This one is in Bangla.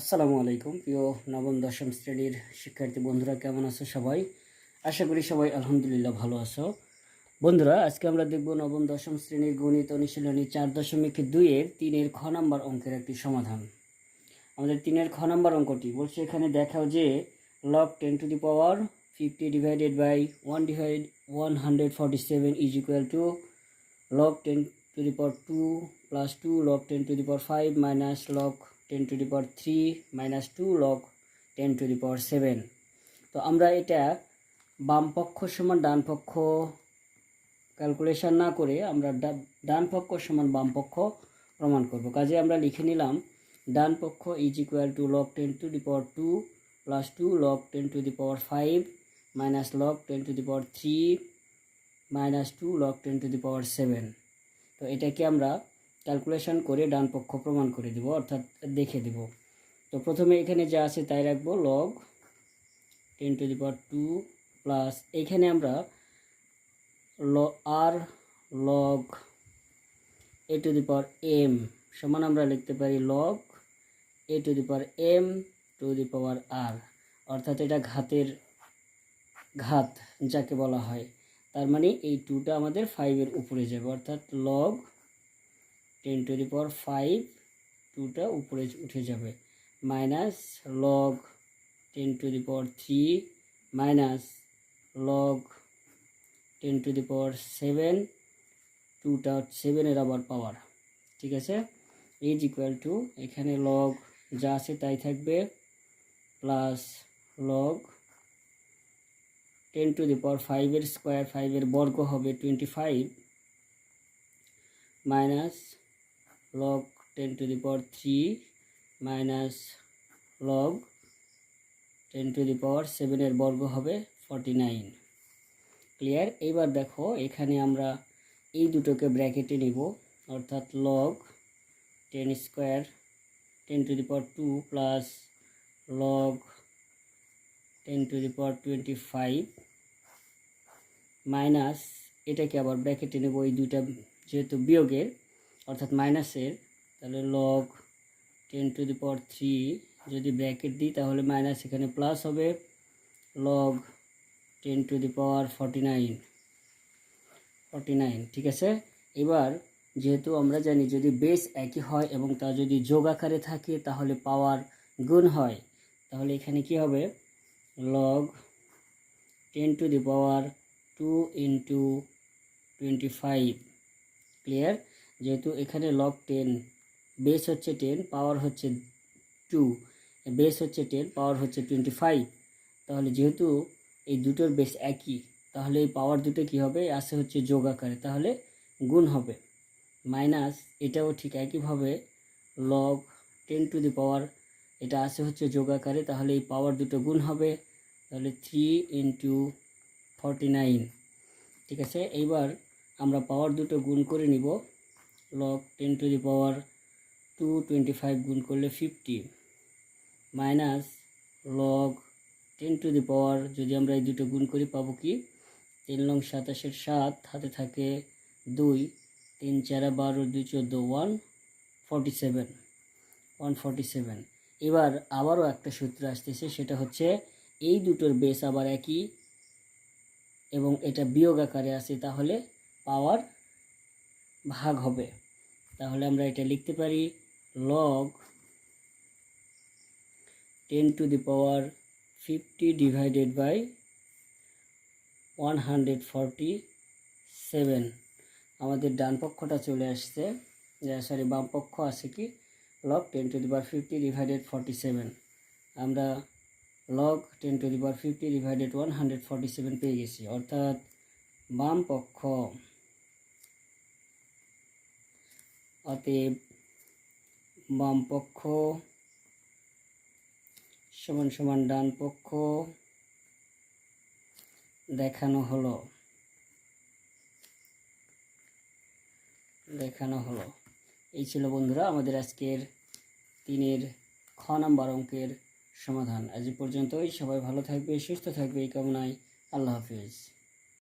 আসসালামু আলাইকুম। প্রিয় নবম, দশম শ্রেণির শিক্ষার্থী বন্ধুরা, কেমন আছো সবাই? আশা করি সবাই আলহামদুলিল্লাহ ভালো আছো। বন্ধুরা, আজকে আমরা দেখব নবম, দশম শ্রেণির গণিত অনুশীলনী চার দশমিক দুইয়ের তিনের খ নাম্বার অঙ্কের একটি সমাধান। আমাদের তিনের খ নাম্বার অঙ্কটি বলছে এখানে দেখাও যে log ten to the power fifty divided by one divide one hundred forty seven is equal to log 10 to the power 2 plus 2 log 10 to the power 5 minus log 10 to the power 3 minus 2 log 10 to the power 7 তো আমরা এটা বাম পক্ষ সমান ডান পক্ষ ক্যালকুলেশন না করে আমরা ডান পক্ষ সমান বাম পক্ষ প্রমাণ করব। কাজে আমরা লিখে নিলাম, ডান পক্ষ is equal to log ten to the power two plus two log ten to the power five minus log ten to the power three minus two log ten to the power seven তো এটাকে আমরা ক্যালকুলেশন করে ডান পক্ষ প্রমাণ করে দিব, অর্থাৎ দেখে দিব। তো প্রথমে এখানে যা আছে তাই রাখব log ten to the power two plus এখানে আমরা ল আর log a to the power m সমান আমরা লিখতে পারি log a to the power m to the power আর অর্থাৎ এটা ঘাতের ঘাত যাকে বলা হয়। তার মানে এই টুটা আমাদের ফাইভের উপরে যাবে, অর্থাৎ log ten to the power five টুটা উপরে উঠে যাবে। Minus log ten to the power three, minus log ten to the power seven, টুটা সেভেনের আবার পাওয়ার। ঠিক আছে? ইজ ইকুয়াল টু এখানে লগ যা আছে তাই থাকবে plus log ten to the power ফাইভের স্কোয়ার, ফাইভের বর্গ হবে twenty five minus log ten to the power three minus log ten to the power সেভেনের বর্গ হবে ফর্টি নাইন ক্লিয়ার এইবার দেখো, এখানে আমরা এই দুটোকে ব্র্যাকেটে নিব, অর্থাৎ log ten square ten to the power two plus log ten to the power twenty five minus এটাকে আবার ব্র্যাকেটে নেব, এই দুইটা যেহেতু বিয়োগের। অর্থাৎ মাইনাসের তাহলে log ten to the power three যদি ব্র্যাকেট দিই, তাহলে মাইনাস এখানে প্লাস হবে log ten to the power forty nine forty nine ঠিক আছে? এবার যেহেতু আমরা জানি যদি বেস একই হয় এবং তা যদি যোগ আকারে থাকে, তাহলে পাওয়ার গুণ হয়, তাহলে এখানে কি হবে? Log ten to the power two into twenty five clear যেহেতু এখানে লগ টেন বেস হচ্ছে টেন পাওয়ার হচ্ছে টু বেস হচ্ছে টেন পাওয়ার হচ্ছে টোয়েন্টি ফাইভ তাহলে যেহেতু এই দুটোর বেস একই, তাহলে এই পাওয়ার দুটো কী হবে? আসে হচ্ছে যোগ আকারে, তাহলে গুণ হবে। মাইনাস এটাও ঠিক একইভাবে log ten to the power এটা আসে হচ্ছে যোগ আকারে, তাহলে এই পাওয়ার দুটো গুণ হবে, তাহলে থ্রি ইন্টু ফর্টি নাইন ঠিক আছে? এইবার আমরা পাওয়ার দুটো গুণ করে নিব। Log ten to the power two twenty five গুণ করলে fifty minus log ten to the power যদি আমরা এই দুটো গুণ করি পাবো কি? তিন লং সাতাশের সাত হাতে থাকে দুই, তিন চারা বারো, দুই চোদ্দ one forty seven one forty seven এবার আবারও একটা সূত্র আসতেছে, সেটা হচ্ছে এই দুটোর বেস আবার একই এবং এটা বিয়োগ আকারে আছে, তাহলে পাওয়ার ভাগ হবে। তাহলে আমরা এটা লিখতে পারি log ten to the power fifty divided by one hundred forty seven আমাদের ডান পক্ষটা চলে আসছে। সরি বাম পক্ষ আছে কি? Log ten to the power fifty divided forty seven আমরা log ten to the power fifty divided one hundred forty seven পেয়ে গেছি। অর্থাৎ বাম পক্ষ অতএব বাম পক্ষ সমান সমান ডান পক্ষ দেখানো হলো। দেখানো হলো। এই ছিল বন্ধুরা আমাদের আজকের তিনের খ নাম্বার অঙ্কের সমাধান। আজ পর্যন্তই। সবাই ভালো থাকবে, সুস্থ থাকবে। এই কামনায় আল্লাহ হাফিজ।